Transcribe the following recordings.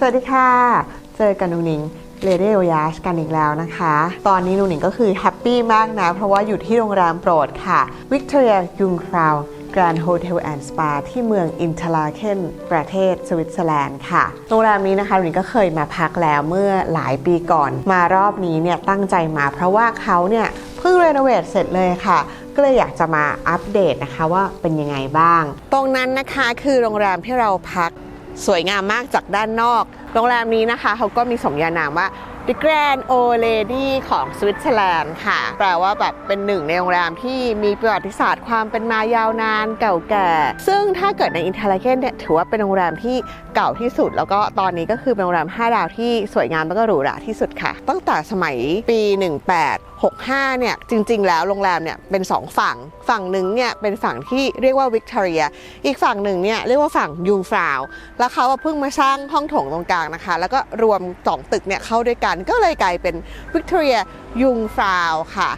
สวัสดีค่ะ เจอกันนุนิงเรเดโอยาชกันอีกแล้วนะคะ ตอนนี้นุนิงก็คือแฮปปี้มากนะ เพราะว่าอยู่ที่โรงแรมโปรดค่ะ Victoria Jungfrau Grand Hotel and Spa ที่เมืองอินทราเคนประเทศสวิตเซอร์แลนด์ค่ะ โรงแรมนี้นะคะนุนิงก็เคยมาพักแล้วเมื่อหลายปีก่อน มารอบนี้เนี่ยตั้งใจมาเพราะว่าเขาเนี่ยเพิ่งรีโนเวทเสร็จเลยค่ะก็เลยอยากจะมาอัปเดตนะคะว่าเป็นยังไงบ้าง ตรงนั้นนะคะคือโรงแรมที่เราพัก สวยงามมากจากด้านนอก โรงแรมนี้นะคะเขาก็มีสมญานามว่า The Grand Old Lady ของสวิตเซอร์แลนด์ค่ะ แปลว่าแบบเป็นหนึ่งในโรงแรมที่มีประวัติศาสตร์ความเป็นมายาวนานเก่าแก่ ซึ่งถ้าเกิดในอินเทอร์เคนเนี่ยถือว่าเป็นโรงแรมที่เก่าที่สุด แล้วก็ตอนนี้ก็คือเป็นโรงแรม 5 ดาวที่สวยงามแล้วก็หรูหราที่สุดค่ะ ตั้งแต่สมัยปี 1865 เนี่ย จริง ๆ แล้วโรงแรมเนี่ยเป็น 2 ฝั่ง ฝั่งหนึ่งเนี่ยเป็นฝั่งที่เรียกว่าวิกตอเรีย อีกฝั่งหนึ่งเนี่ยเรียกว่าฝั่งยูฟราว แล้วเขาเพิ่งมาสร้างห้องโถงตรงกลางนะคะ แล้วก็รวม 2 ตึกเนี่ยเข้าด้วยกันก็เลยกลายเป็นวิกตอเรียยุงฟราวค่ะ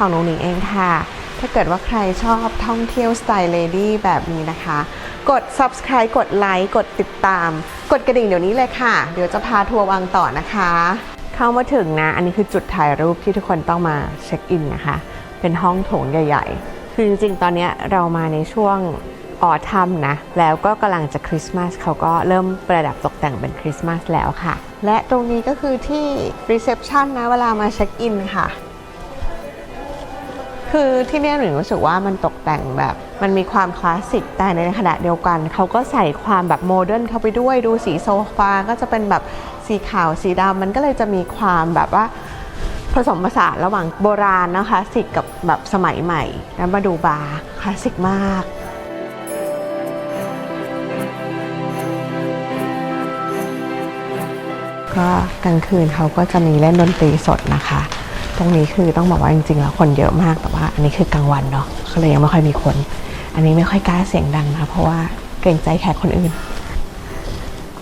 วังหนูหนิงเองค่ะ ถ้าเกิดว่าใครชอบท่องเที่ยวสไตล์เลดี้แบบนี้นะคะ กด subscribe กดไลค์กดติดตาม กดกระดิ่งเดี๋ยวนี้เลยค่ะ เดี๋ยวจะพาทัวร์วังต่อนะคะ เข้ามาถึงนะ อันนี้คือจุดถ่ายรูปที่ทุกคนต้องมาเช็คอินนะคะ เป็นห้องโถงใหญ่ ๆ คือจริงๆ ตอนนี้เรามาในช่วงออทัมนะแล้วก็กำลังจะคริสต์มาสเขาก็เริ่มประดับตกแต่งเป็นคริสต์มาสแล้วค่ะ และตรงนี้ก็คือที่รีเซพชันนะเวลามาเช็คอินค่ะ คือที่เนี่ยหนูรู้สึกว่ามันตกแต่งแบบ มันมีความคลาสสิกแต่ในขณะเดียวกัน เขาก็ใส่ความแบบโมเดิร์นเข้าไปด้วยดูสีโซฟาก็จะเป็นแบบสีขาวสีดำมันก็เลยจะมีความแบบว่าผสมผสานระหว่างโบราณนะคะคลาสสิกกับแบบสมัยใหม่ แล้วมาดูบาร์คลาสสิกมากก็กลางคืนเขาก็จะมีเล่นดนตรีสดนะคะ ตรงนี้คือต้องบอกว่าจริงๆแล้วคนเยอะมาก แต่ว่าอันนี้คือกลางวันเนาะก็เลยยังไม่ค่อยมีคน อันนี้ไม่ค่อยกล้าเสียงดังนะเพราะว่าเกรงใจแขกคนอื่น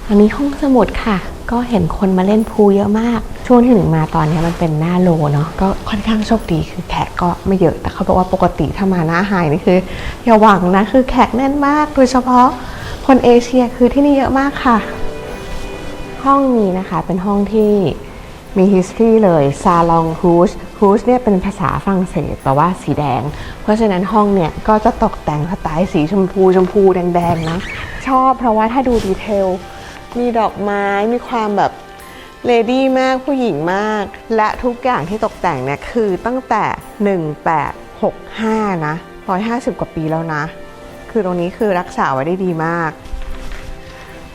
อันนี้ห้องสมุดค่ะ ก็เห็นคนมาเล่นพูเยอะมาก ช่วงที่หนึ่งมาตอนนี้มันเป็นหน้าโลเนาะก็ค่อนข้างโชคดีคือแขกก็ไม่เยอะแต่เขาบอกว่าปกติถ้ามาหน้าไฮนี่คืออย่าหวังนะคือแขกแน่นมาก โดยเฉพาะคนเอเชียคือที่นี่เยอะมากค่ะ ห้องนี้นะคะเป็นห้องที่ มี history เลยซาลองฮูสฮูสเนี่ยเป็นภาษาฝรั่งเศสแปลว่าสีแดง เพราะฉะนั้นห้องเนี่ยก็จะตกแต่งสไตล์สีชมพูชมพูแดงๆนะชอบเพราะว่าถ้าดูดีเทล มีดอกไม้มีความแบบเลดี้มากผู้หญิงมาก และทุกอย่างที่ตกแต่งเนี่ยคือตั้งแต่ 1865 นะ 150 กว่าปีแล้วนะ คือตรงนี้คือรักษาไว้ได้ดีมาก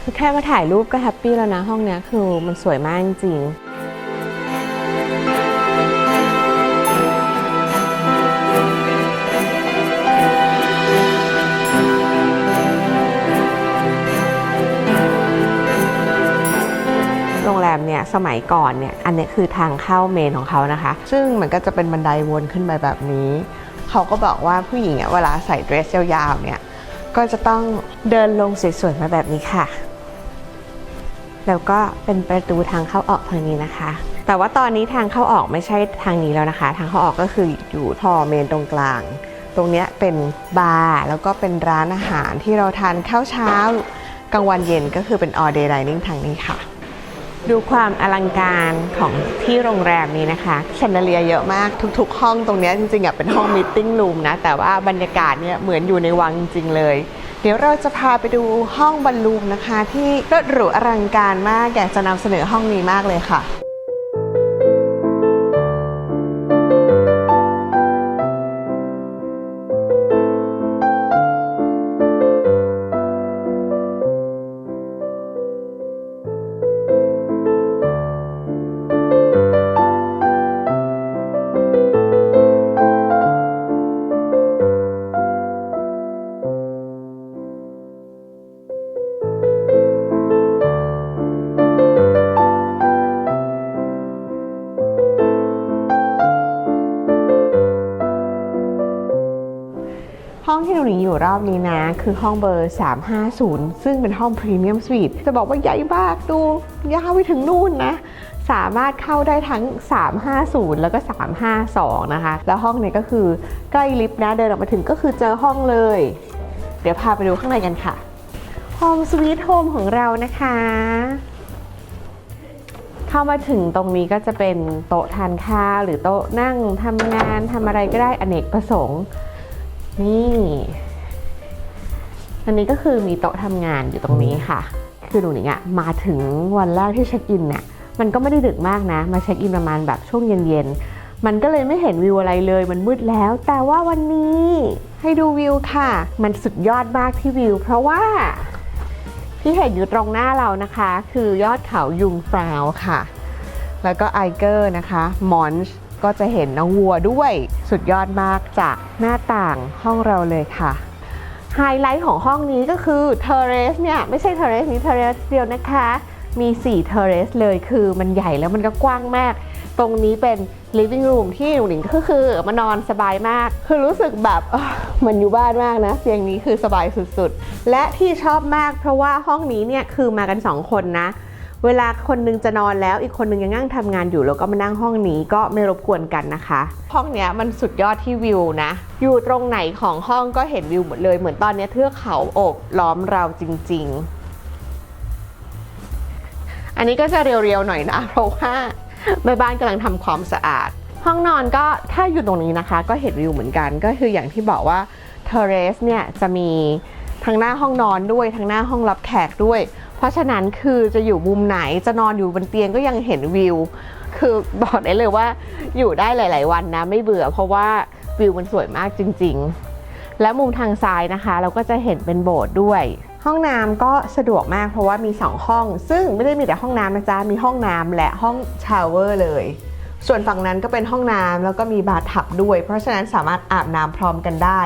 คือแค่มาถ่ายรูปก็แฮปปี้แล้วนะห้องเนี้ยคือมันสวยมากจริง สมัยก่อนเนี่ยอันนี้คือทางเข้าเมนของเขานะคะ ซึ่งมันก็จะเป็นบันไดวนขึ้นไปแบบนี้ เขาก็บอกว่าผู้หญิงอะเวลาใส่เดรสยาวๆเนี่ยก็จะต้องเดินลงสวยๆมาแบบนี้ค่ะ แล้วก็เป็นประตูทางเข้าออกทางนี้นะคะ แต่ว่าตอนนี้ทางเข้าออกไม่ใช่ทางนี้แล้วนะคะ ทางเข้าออกก็คืออยู่ทอเมนตรงกลาง ตรงนี้เป็นบาร์แล้วก็เป็นร้านอาหารที่เราทานข้าวเช้ากลางวันเย็นก็คือเป็น all day dining ทางนี้ค่ะ ดูความอลังการของที่โรงแรมนี้นะคะแชนเดเลียเยอะมากทุกๆ ห้องตรงนี้จริงๆอะเป็นห้องมิทติ้งรูมนะ แต่ว่าบรรยากาศเนี่ยเหมือนอยู่ในวังจริงๆเลย เดี๋ยวเราจะพาไปดูห้องบอลลูมนะคะ ที่รถหรูอลังการมากอยากจะนำเสนอห้องนี้มากเลยค่ะ คือห้องเบอร์ 350 ซึ่งเป็นห้องพรีเมียมสวีทจะบอกว่าใหญ่มากดูยาวไปถึงนู่นนะสามารถเข้าได้ทั้ง 350 แล้วก็ 352 นะคะ แล้วห้องนี้ก็คือใกล้ลิฟต์นะ เดินออกมาถึงก็คือเจอห้องเลย เดี๋ยวพาไปดูข้างในกันค่ะห้องสวีทโฮมของเรานะคะ เข้ามาถึงตรงนี้ก็จะเป็นโต๊ะทานข้าวหรือโต๊ะนั่งทำงานทำอะไรก็ได้อเนกประสงค์ นี่ อันนี้ก็คือมีโต๊ะทำงานอยู่ตรงนี้ค่ะ คือหนูหนิงอะมาถึงวันแรกที่เช็คอินเนี่ยมันก็ไม่ได้ดึกมากนะ มาเช็คอินประมาณแบบช่วงเย็นๆ มันก็เลยไม่เห็นวิวอะไรเลย มันมืดแล้ว แต่ว่าวันนี้ให้ดูวิวค่ะ มันสุดยอดมากที่วิว เพราะว่าที่เห็นอยู่ตรงหน้าเรานะคะ คือยอดเขายุงฟราวค่ะ แล้วก็ไอเกอร์นะคะมอนช์ก็จะเห็นน้องวัวด้วย สุดยอดมากจากหน้าต่างห้องเราเลยค่ะ ไฮไลท์ของห้องนี้ก็คือเทเรสเนี่ยไม่ใช่เทเรสนี้เทเรสเดียวนะคะ มี4เทเรสเลยคือมันใหญ่แล้วมันก็กว้างมาก ตรงนี้เป็น living room ที่หนูหนิงก็คือมานอนสบายมาก คือรู้สึกแบบเหมือนอยู่บ้านมากนะเตียงนี้คือสบายสุดๆ และที่ชอบมากเพราะว่าห้องนี้เนี่ยคือมากัน 2 คนนะ เวลาคนนึงจะนอนแล้วอีกคนนึงยังนั่งทำงานอยู่แล้วก็มานั่งห้องนี้ก็ไม่รบกวนกันนะคะ ห้องเนี้ยมันสุดยอดที่วิวนะ อยู่ตรงไหนของห้องก็เห็นวิวหมดเลย เหมือนตอนนี้เทือกเขาโอบล้อมเราจริง ๆ อันนี้ก็จะเรียวๆหน่อยนะ เพราะว่าแม่บ้านกำลังทำความสะอาด ห้องนอนก็ถ้าอยู่ตรงนี้นะคะ ก็เห็นวิวเหมือนกัน ก็คืออย่างที่บอกว่าเทเรสเนี่ยจะมีทั้งหน้าห้องนอนด้วยทั้งหน้าห้องรับแขกด้วย ราะฉะนั้นคือจะอยู่มุมไหนจะนอนอยู่บนเตียงก็ยังเห็นวิว คือบอกได้เลยว่าอยู่ได้หลาย ๆ วันนะไม่เบื่อเพราะว่าวิวมันสวยมากจริง ๆ และมุมทางซ้ายนะคะ เราก็จะเห็นเป็นโบสถ์ด้วยห้องน้ำก็สะดวกมากเพราะว่ามี 2 ห้อง ซึ่งไม่ได้มีแต่ห้องน้ำนะจ๊ะ มีห้องน้ำและห้องชาวเวอร์เลย ส่วนฝั่งนั้นก็เป็นห้องน้ำแล้วก็มีบาร์ทับด้วย เพราะฉะนั้นสามารถอาบน้ำพร้อมกันได้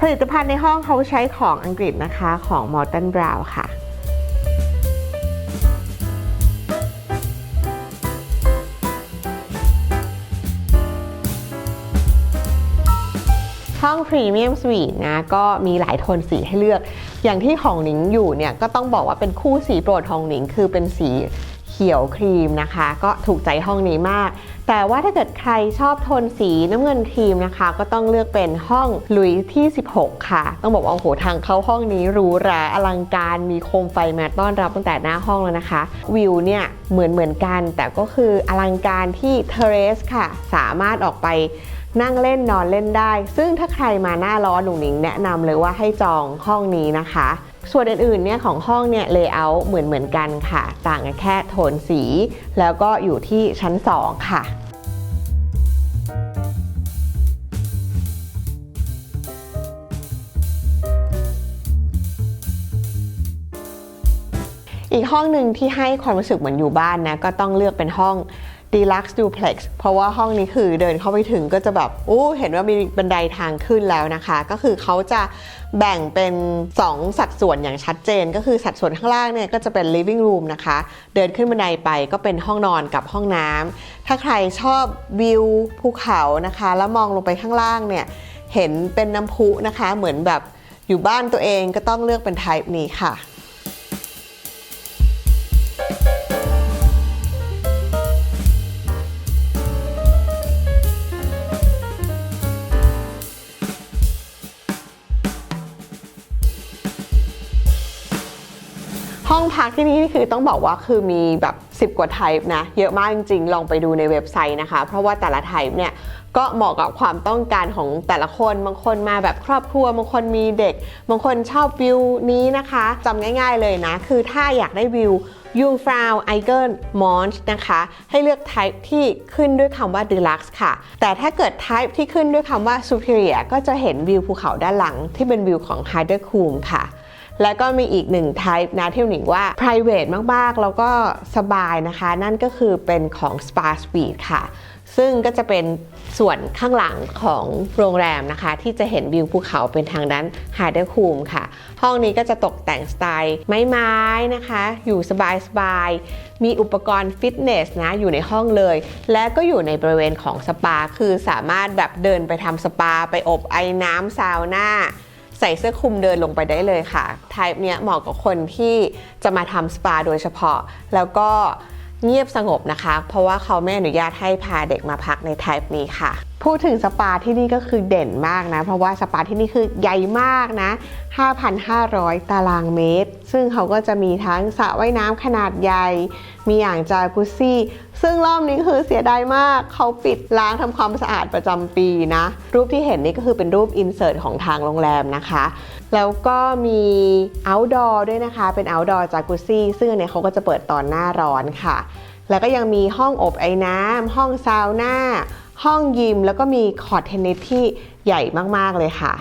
ผลิตภัณฑ์ในห้องเขาใช้ของอังกฤษนะคะของ Morton Brown ค่ะ ห้องพรีเมียมสวีทนะก็มีหลายโทนสีให้เลือก อย่างที่ของหนิงอยู่เนี่ยก็ต้องบอกว่าเป็นคู่สีโปรดของหนิงคือเป็นสีเขียวครีมนะคะ ก็ถูกใจห้องนี้มาก แต่ว่าถ้าเกิดใครชอบโทนสีน้ำเงินครีมนะคะ ก็ต้องเลือกเป็นห้องลุยที่ 16 ค่ะ ต้องบอกว่าโอ้โหทางเข้าห้องนี้หรูหราอลังการมีโคมไฟมาต้อนรับตั้งแต่หน้าห้องแล้วนะคะ วิวเนี่ยเหมือนเหมือนกัน แต่ก็คืออลังการที่เทเรสค่ะ สามารถออกไป นั่งเล่นนอนเล่นได้ ซึ่งถ้าใครมาหน้าร้อนหนูหนิงแนะนำเลยว่าให้จองห้องนี้นะคะ ส่วนอื่นๆเนี่ยของห้องเนี่ยเลเยอร์เหมือนเหมือนกันค่ะ ต่างกันแค่โทนสี แล้วก็อยู่ที่ชั้น 2 ค่ะอีกห้องหนึ่งที่ให้ความรู้สึกเหมือนอยู่บ้านนะก็ต้องเลือกเป็นห้อง Deluxe Duplex เพราะว่าห้องนี้คือเดินเข้าไปถึงก็จะแบบอู้เห็นว่ามีบันไดทางขึ้นแล้วนะคะ ก็คือเขาจะแบ่งเป็น 2 สัดส่วนอย่างชัดเจน ก็คือสัดส่วนข้างล่างเนี่ยก็จะเป็น living room นะคะ เดินขึ้นบันไดไปก็เป็นห้องนอนกับห้องน้ำถ้าใครชอบวิวภูเขานะคะ แล้วมองลงไปข้างล่างเนี่ยเห็นเป็นน้ำพุนะคะเหมือนแบบอยู่บ้านตัวเองก็ต้องเลือกเป็น type นี้ค่ะ องพักที่นี่คือต้องบอกว่าคือมีแบบ 10 กว่า type นะ เยอะมากจริงๆ ลองไปดูในเว็บไซต์นะคะ เพราะว่าแต่ละ type เนี่ยก็เหมาะกับความต้องการของแต่ละคน บางคนมาแบบครอบครัว บางคนมีเด็ก บางคนชอบวิวนี้นะคะจำง่ายๆเลยนะ คือถ้าอยากได้วิวยูฟราวไอเกิลมอนช์นะคะ ให้เลือก type ที่ขึ้นด้วยคำว่า deluxe ค่ะ แต่ถ้าเกิด type ที่ขึ้นด้วยคำว่า superior ก็จะเห็นวิวภูเขาด้านหลังที่เป็นวิวของ h y d e r c o o m ค่ะ แล้วก็มีอีกหนึ่ง type นะที่หนิงว่า private มากๆ แล้วก็สบายนะคะ นั่นก็คือเป็นของ spa suite ค่ะ ซึ่งก็จะเป็นส่วนข้างหลังของโรงแรมนะคะ ที่จะเห็นวิวภูเขาเป็นทางด้านฮาร์เดอร์คูมค่ะ ห้องนี้ก็จะตกแต่งสไตล์ไม้ๆนะคะ อยู่สบายๆ มีอุปกรณ์ฟิตเนสนะ อยู่ในห้องเลย และก็อยู่ในบริเวณของสปา คือสามารถแบบเดินไปทำสปา ไปอบไอ้น้ำซาวน่า สส่เสื้อคลุมเดินลงไปได้เลยค่ะไทป์เนี้ยเหมาะกับคนที่จะมาทำสปาโดยเฉพาะ แล้วก็เงียบสงบนะคะ เพราะว่าเขาไม่อนุญาตให้พาเด็กมาพักในไทป์นี้ค่ะ พูดถึงสปาที่นี่ก็คือเด่นมากนะ เพราะว่าสปาที่นี่คือใหญ่มากนะ 5,500 ตารางเมตร ซึ่งเขาก็จะมีทั้งสระว่ายน้ำขนาดใหญ่ มีอย่างจากุซซี่ ซึ่งรอบนี้คือเสียดายมาก เขาปิดล้างทำความสะอาดประจำปีนะ รูปที่เห็นนี่ก็คือเป็นรูปอินเสิร์ตของทางโรงแรมนะคะ แล้วก็มี outdoor ด้วยนะคะ เป็น outdoor จากุซซี่ ซึ่งเนี้ยเขาก็จะเปิดตอนหน้าร้อนค่ะ แล้วก็ยังมีห้องอบไอ้น้ำห้องซาวน่า ห้องยิม แล้วก็มีคอร์ตเทนนิสที่ใหญ่มาก ๆ เลยค่ะ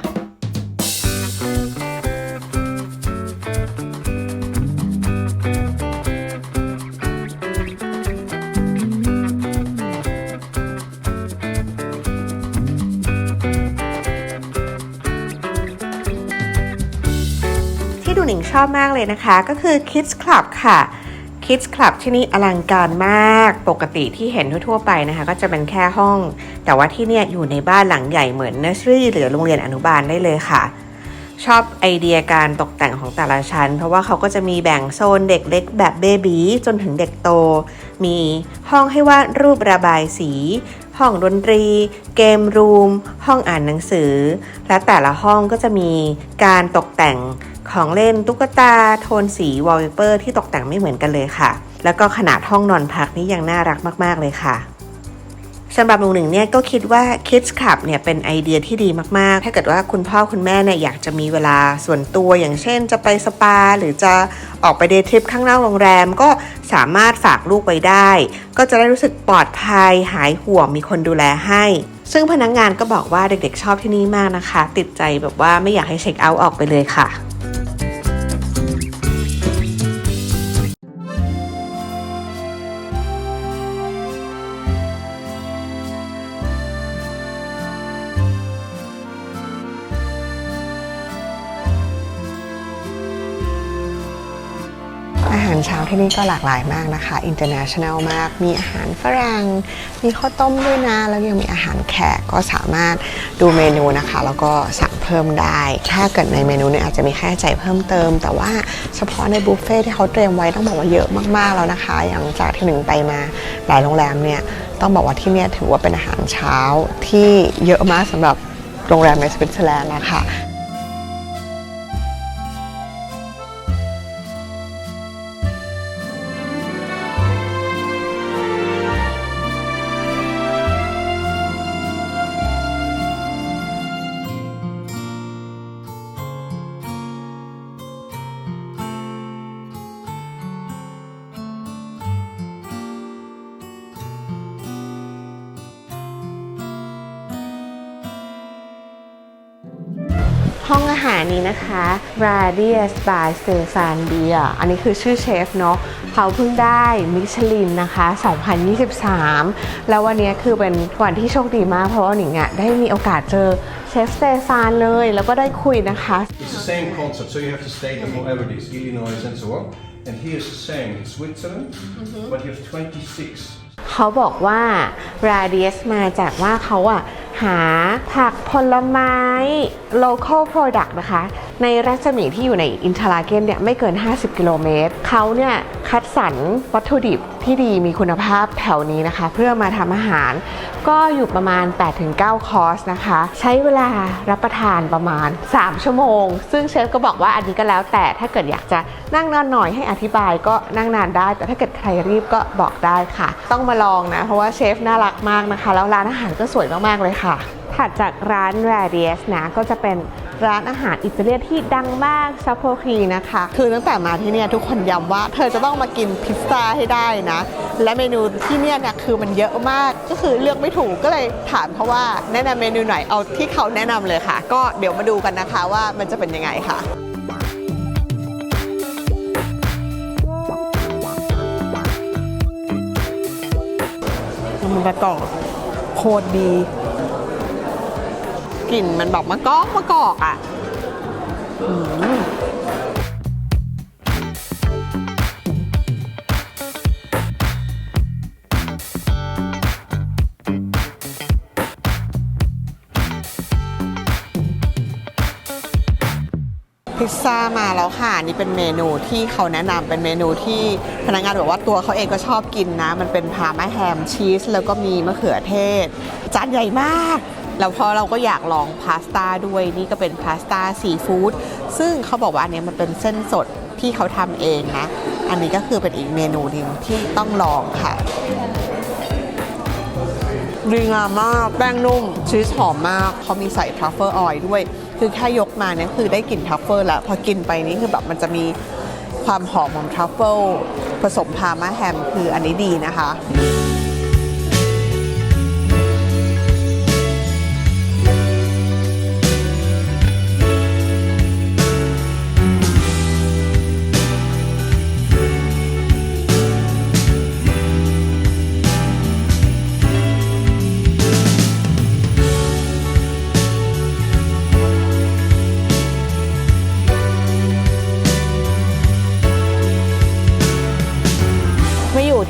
ที่ดูหนิงชอบมากเลยนะคะ ก็คือ Kids Club ค่ะ Kids Club ที่นี่อลังการมาก ปกติที่เห็นทั่วๆไปนะคะ ก็จะเป็นแค่ห้อง แต่ว่าที่เนี่ยอยู่ในบ้านหลังใหญ่เหมือนเนอร์เซอรี่หรือโรงเรียนอนุบาลได้เลยค่ะ ชอบไอเดียการตกแต่งของแต่ละชั้น เพราะว่าเขาก็จะมีแบ่งโซนเด็กเล็กแบบเบบีจนถึงเด็กโต มีห้องให้วาดรูประบายสี ห้องดนตรี เกมรูม ห้องอ่านหนังสือ และแต่ละห้องก็จะมีการตกแต่ง ของเล่นตุ๊กตา โทนสีวอลเปเปอร์ที่ตกแต่งไม่เหมือนกันเลยค่ะ แล้วก็ขนาดห้องนอนพักนี่ยังน่ารักมากๆเลยค่ะสำหรับลุงหนึ่งเนี่ยก็คิดว่า Kids Club เนี่ยเป็นไอเดียที่ดีมากๆ ถ้าเกิดว่าคุณพ่อคุณแม่เนี่ยอยากจะมีเวลาส่วนตัวอย่างเช่น จะไปสปา หรือจะออกไปเดททริปข้างนอกโรงแรม ก็สามารถฝากลูกไว้ได้ ก็จะได้รู้สึกปลอดภัย หายห่วงมีคนดูแลให้ ซึ่งพนักงงานก็บอกว่าเด็กๆชอบที่นี่มากนะคะ ติดใจแบบว่าไม่อยากให้เช็คเอาท์ออกไปเลยค่ะ ที่นี่ก็หลากหลายมากนะคะ international มาก มีอาหารฝรั่ง มีข้าวต้มด้วยนะ แล้วยังมีอาหารแขกก็สามารถดูเมนูนะคะ แล้วก็สั่งเพิ่มได้ ถ้าเกิดในเมนูเนี่ยอาจจะมีค่าใช้จ่ายเพิ่มเติม แต่ว่าเฉพาะในบุฟเฟ่ที่เขาเตรียมไว้ต้องบอกว่าเยอะมากๆแล้วนะคะ อย่างจากที่หนึ่งไปมาหลายโรงแรมเนี่ยต้องบอกว่าที่เนี่ยถือว่าเป็นอาหารเช้าที่เยอะมากสำหรับโรงแรมในสวิตเซอร์แลนด์นะคะ ห้องอาหารนี้นะคะ Radius by Stefan Beer อันนี้คือชื่อเชฟเนาะเขาเพิ่งได้มิชลินนะคะ 2023 แล้ววันนี้คือเป็นวันที่โชคดีมากเพราะว่าหนิงอะได้มีโอกาสเจอเชฟสเตฟานเลย แล้วก็ได้คุยนะคะ It's the same concept, so you have to stay there forever, this Illinois and so on. And here's the same, in Switzerland, but you have 26เขาบอกว่า Radius มาจากว่าเขาอะ หาผักผลไม้ local product นะคะ ในรัศมีที่อยู่ในอินทราเกนเนี่ยไม่เกิน 50 กิโลเมตร เขาเนี่ยคัดสรรวัตถุดิบ ที่ดีมีคุณภาพแถวนี้นะคะ เพื่อมาทำอาหาร ก็อยู่ประมาณ 8-9 คอร์สนะคะ ใช้เวลารับประทานประมาณ 3 ชั่วโมง ซึ่งเชฟก็บอกว่าอันนี้ก็แล้วแต่ถ้าเกิดอยากจะนั่งนานหน่อยให้อธิบายก็นั่งนานได้ แต่ถ้าเกิดใครรีบก็บอกได้ค่ะ ต้องมาลองนะ เพราะว่าเชฟน่ารักมากนะคะ แล้วร้านอาหารก็สวยมากๆเลยค่ะถัดจากร้าน Radius นะก็จะเป็น ร้านอาหารอิตาเลียนที่ดังมากซาโพคีนะคะ คือตั้งแต่มาที่เนี่ยทุกคนย้ำว่า เธอจะต้องมากินพิซซ่าให้ได้นะ และเมนูที่เนี่ยเนี่ยคือมันเยอะมากก็คือเลือกไม่ถูกก็เลยถามเขาว่าแนะนำเมนูไหนเอาที่เขาแนะนำเลยค่ะ ก็เดี๋ยวมาดูกันนะคะว่ามันจะเป็นยังไงค่ะมันประกอบโคตรดี กลิ่นมันแบบมะกอกมะกอกอะอืมซ่ามาแล้วค่ะ นี่เป็นเมนูที่เขาแนะนำเป็นเมนูที่พนักงานบอกว่าตัวเขาเองก็ชอบกินนะ มันเป็นพาร์มาแฮมชีส แล้วก็มีมะเขือเทศ จานใหญ่มาก แล้วพอเราก็อยากลองพาสต้าด้วยนี่ก็เป็นพาสต้าซีฟู้ดซึ่งเขาบอกว่าอันนี้มันเป็นเส้นสดที่เขาทำเองนะ อันนี้ก็คือเป็นอีกเมนูหนึงที่ต้องลองค่ะดีงามมาก แป้งนุ่ม ชีสหอมมากเขามีใส่ทรัฟเฟอร์ออยล์ด้วย คือแค่ยกมาเนี่ยคือได้กลิ่นทรัฟเฟอร์แล้ว พอกินไปนี่คือแบบมันจะมีความหอมของทรัฟเฟิลผสมพาร์มาแฮมคืออันนี้ดีนะคะ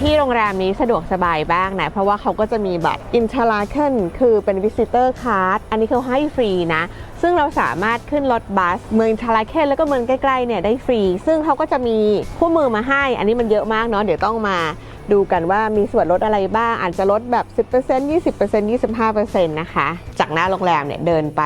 ที่โรงแรมนี้สะดวกสบายบ้างนะ เพราะว่าเขาก็จะมีบัตร i n t e r l a k e n คือเป็น Visitor Card อันนี้เขาให้ฟรีนะ ซึ่งเราสามารถขึ้นรถบัส เมือง i n t e r l a k e n แล้วก็เมืองใกล้ๆเนี่ยได้ฟรี ซึ่งเขาก็จะมีคู่มือมาให้ อันนี้มันเยอะมากเนาะเดี๋ยวต้องมา ดูกันว่ามีส่วนลดอะไรบ้าง อาจจะลดแบบ 10% 20% 25%นะคะ จากหน้าโรงแรมเนี่ยเดินไป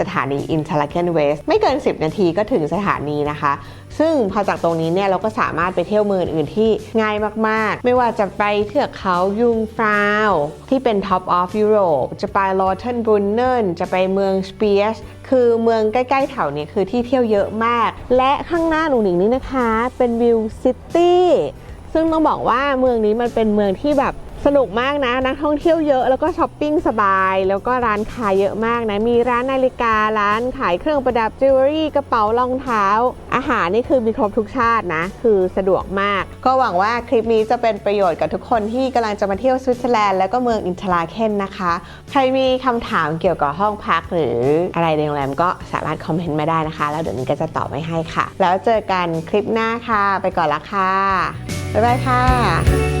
สถานี i n t e r l a k e n West ไม่เกิน 10 นาทีก็ถึงสถานีนะคะ ซึ่งพอจากตรงนี้เนี่ยเราก็สามารถไปเที่ยวเมืองอื่นที่ง่ายมากๆ ไม่ว่าจะไปเทือกเขายุงฟราวที่เป็น Top of Europe จะไปลอเทนบรุนเนนจะไปเมืองสเปียสคือเมืองใกล้ๆแถวนี้คือที่เที่ยวเยอะมาก และข้างหน้าหนูหนิงนี่นะคะ เป็นวิวซิตี้ ซึ่งต้องบอกว่าเมืองนี้มันเป็นเมืองที่แบบสนุกมากนะนักท่องเที่ยวเยอะแล้วก็ช้อปปิ้งสบาย แล้วก็ร้านขายเยอะมากนะ มีร้านนาฬิการ้านขายเครื่องประดับจิวเวลรี่กระเป๋ารองเท้า อาหารนี่คือมีครบทุกชาตินะ คือสะดวกมาก ก็หวังว่าคลิปนี้จะเป็นประโยชน์กับทุกคนที่กำลังจะมาเที่ยวสวิตเซอร์แลนด์แล้วก็เมืองอินทราเคนนะคะ ใครมีคำถามเกี่ยวกับห้องพักหรืออะไรในโรงแรมก็สามารถคอมเมนต์มาได้นะคะ แล้วเดี๋ยวนี้ก็จะตอบไว้ให้ค่ะ แล้วเจอกันคลิปหน้าค่ะ ไปก่อนละค่ะ บ๊ายบายค่ะ